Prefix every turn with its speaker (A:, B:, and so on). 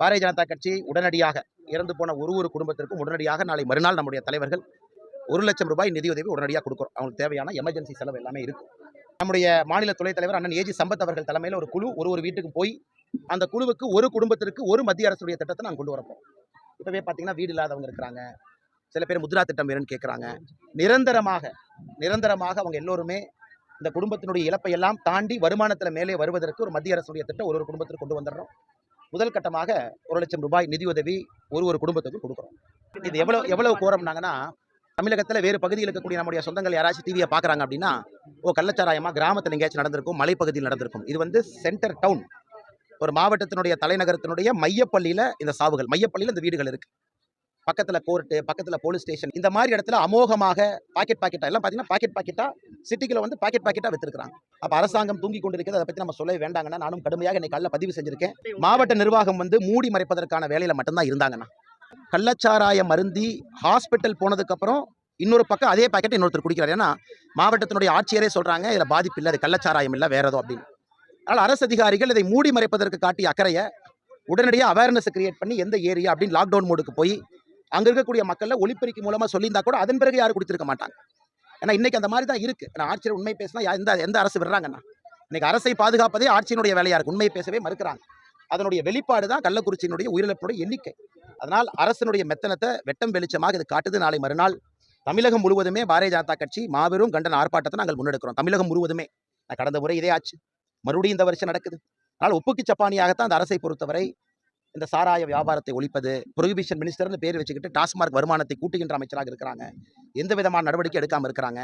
A: பாரதிய ஜனதா கட்சி உடனடியாக இறந்து போன ஒரு ஒரு குடும்பத்திற்கும் உடனடியாக நாளை மறுநாள் நம்முடைய தலைவர்கள் ஒரு லட்சம் ரூபாய் நிதியுதவி உடனடியாக கொடுக்குறோம். அவங்களுக்கு தேவையான எமர்ஜென்சி செலவு எல்லாமே இருக்கும் நம்முடைய மாநில துணைத் தலைவர் அண்ணன் ஏஜி சம்பத் அவர்கள் தலைமையில் ஒரு குழு ஒரு ஒரு வீட்டுக்கு போய் அந்த குழுவுக்கு ஒரு குடும்பத்திற்கு ஒரு மத்திய அரசுடைய திட்டத்தை நாங்கள் கொண்டு வரப்போம். இப்போவே பார்த்தீங்கன்னா வீடு இல்லாதவங்க இருக்கிறாங்க. சில பேர் முத்ரா திட்டம் வேணும்னு கேட்குறாங்க நிரந்தரமாக நிரந்தரமாக அவங்க எல்லோருமே இந்த குடும்பத்தினுடைய இழப்பை எல்லாம் தாண்டி வருமானத்தில் மேலே வருவதற்கு ஒரு மத்திய அரசுடைய திட்டம் ஒரு ஒரு குடும்பத்திற்கு கொண்டு வந்துடுறோம். முதல் கட்டமாக ஒரு லட்சம் ரூபாய் நிதியுதவி ஒரு ஒரு குடும்பத்துக்கு கொடுக்குறோம். இது எவ்வளோ எவ்வளவு கோரம்னாங்கன்னா தமிழகத்தில் வேறு பகுதியில் இருக்கக்கூடிய நம்முடைய சொந்தங்கள் யாராச்சும் டிவியை பார்க்குறாங்க அப்படின்னா ஓ கள்ளச்சாராயமா கிராமத்தில் எங்கேயாச்சும் நடந்திருக்கும் மலைப்பகுதியில் நடந்திருக்கும். இது வந்து சென்டர் டவுன் ஒரு மாவட்டத்தினுடைய தலைநகரத்தினுடைய மையப்பள்ளியில் இந்த சாவுகள் மையப்பள்ளியில் இந்த வீடுகள் இருக்கு. பக்கத்தில் கோர்ட்டு பக்கத்தில் போலீஸ் ஸ்டேஷன் இந்த மாதிரி இடத்துல அமோகமாக பாக்கெட் பாக்கெட்டாக எல்லாம் பார்த்தீங்கன்னா பாக்கெட் பாக்கெட்டாக சிட்டிக்கில் வந்து பாக்கெட் பாக்கெட்டாக வித்துருக்காங்க அப்போ அரசாங்கம் தூங்கி கொண்டிருக்கிறது அதை பற்றி நம்ம சொல்லவே வேண்டாங்கன்னா நானும் கடுமையாக இன்னைக்கு காலைல பதிவு செஞ்சுருக்கேன். மாவட்ட நிர்வாகம் வந்து மூடி மறைப்பதற்கான வேலையில் மட்டும்தான் இருந்தாங்கண்ணா. கள்ளச்சாராயம் மருந்தி ஹாஸ்பிட்டல் போனதுக்கப்புறம் இன்னொரு பக்கம் அதே பாக்கெட் இன்னொருத்தர் குடிக்கிறார். ஏன்னா மாவட்டத்தினுடைய ஆட்சியரே சொல்கிறாங்க இதில் பாதிப்பு இல்லை அது கள்ளச்சாராயம் இல்லை வேறு ஏதோ அப்படின்னு. அதனால் அரசு அதிகாரிகள் இதை மூடி மறைப்பதற்கு காட்டிய அக்கறையை உடனடியாக அவேர்னஸ் கிரியேட் பண்ணி எந்த ஏரியா அப்படின்னு லாக்டவுன் மோடுக்கு போய் அங்கே இருக்கக்கூடிய மக்களில் ஒளிப்பெருக்கி மூலமாக சொல்லியிருந்தா கூட அதன் பிறகு யாரும் கொடுத்துருக்க மாட்டாங்க. ஏன்னா இன்றைக்கி அந்த மாதிரி தான் இருக்குது நான் ஆட்சியர் உண்மை பேசினா எந்த எந்த அரசு விடுறாங்கண்ணா இன்னைக்கு அரசை பாதுகாப்பதே ஆட்சியினுடைய வேலையாக இருக்குது உண்மை பேசவே மறுக்கிறாங்க. அதனுடைய வெளிப்பாடு தான் கள்ளக்குறிச்சியினுடைய உயிரிழப்புடைய எண்ணிக்கை. அதனால் அரசனுடைய மெத்தனத்தை வெட்டம் வெளிச்சமாக இது காட்டுது. நாளை மறுநாள் தமிழகம் முழுவதுமே பாரதிய ஜனதா கட்சி மாபெரும் கண்டன ஆர்ப்பாட்டத்தை நாங்கள் முன்னெடுக்கிறோம். தமிழகம் முழுவதுமே. நான் கடந்த முறை இதே ஆச்சு. மறுபடியும் இந்த வருஷம் நடக்குது. அதனால் ஒப்புக்கு சப்பானியாகத்தான் அந்த அரசை பொறுத்தவரை இந்த சாராய வியாபாரத்தை ஒழிப்பது ப்ரொஹிபிஷன் மினிஸ்டர்னு பேர் வச்சுக்கிட்டு டாஸ்மார்க் வருமானத்தை கூட்டுகின்ற அமைச்சராக இருக்கிறாங்க. எந்த விதமான நடவடிக்கை எடுக்காமல் இருக்கிறாங்க?